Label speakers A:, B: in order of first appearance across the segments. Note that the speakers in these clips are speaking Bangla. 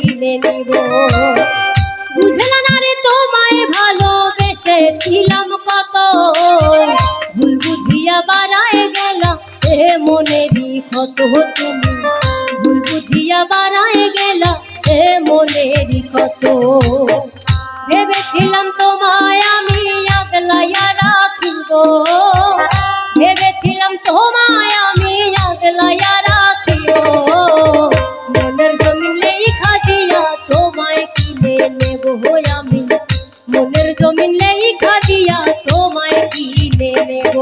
A: কিনে নিব। বুঝলা না রে, তোমায় ভালোবেসেছিলাম কত। ভুল বুঝিয়া বাড়ায় গেলাম এ মনেরই কত তুমি। ভুল বুঝিয়া বাড়ায় গেলাম এ মনেরই কত ভেবেছিলাম তোমায় আমি আগলাইয়া রাখিব। ভেবেছিলাম তোমায় আমি আগলাইয়া কিনে নেব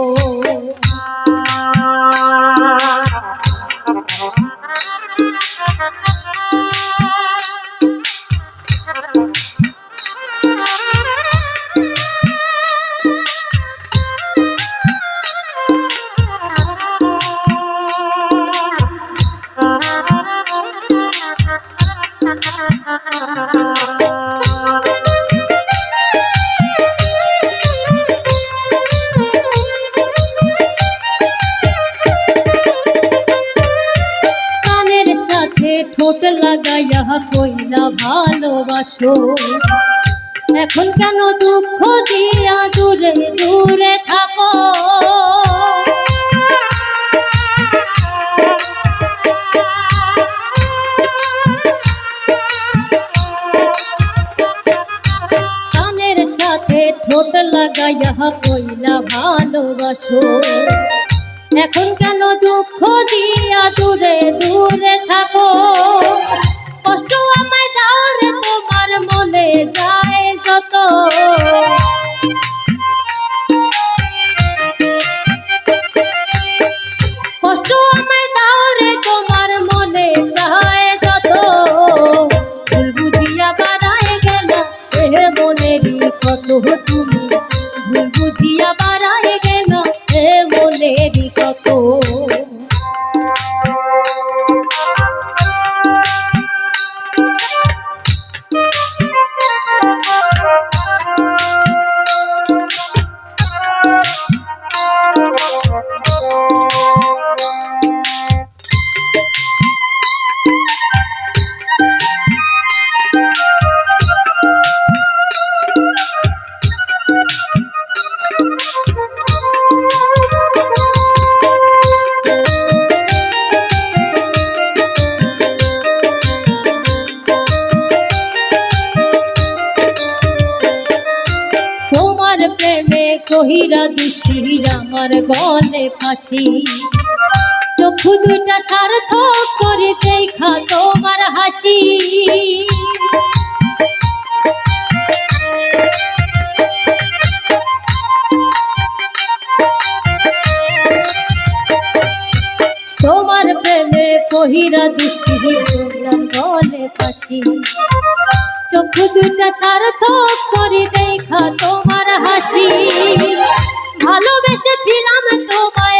A: কানের ঠোঁট লাগাইয়া কইলা ভালোবাসো। এখন কেন দুঃখ দিয়া দূরে দূরে থাকো? কানের সাথে ঠোঁট লাগাইয়া কইলা ভালোবাসো। এখন কেন দুঃখ দিয়া দূরে কত কহিরা দুশির আমার গলে ফাঁসি। চক্ষু দুটা সার্থক করে দেখা তোমার হাসি। তোমার প্রেমে কহিরা দুশির আমার গলে ফাঁসি। চক্ষু দুটা সার্থক করে দেখা তোমার হাসি। ভালোবেসেছিলাম তোমায়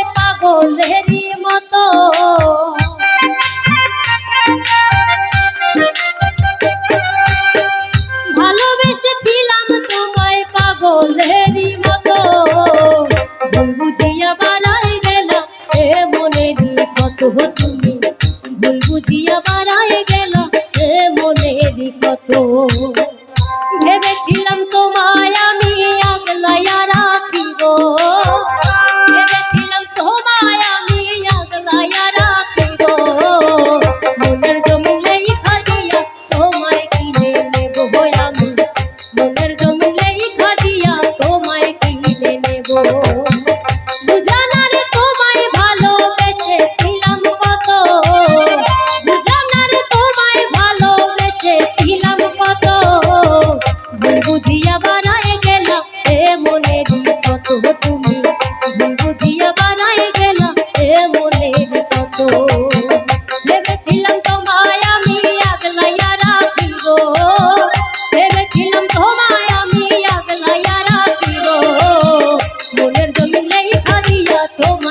A: Toma.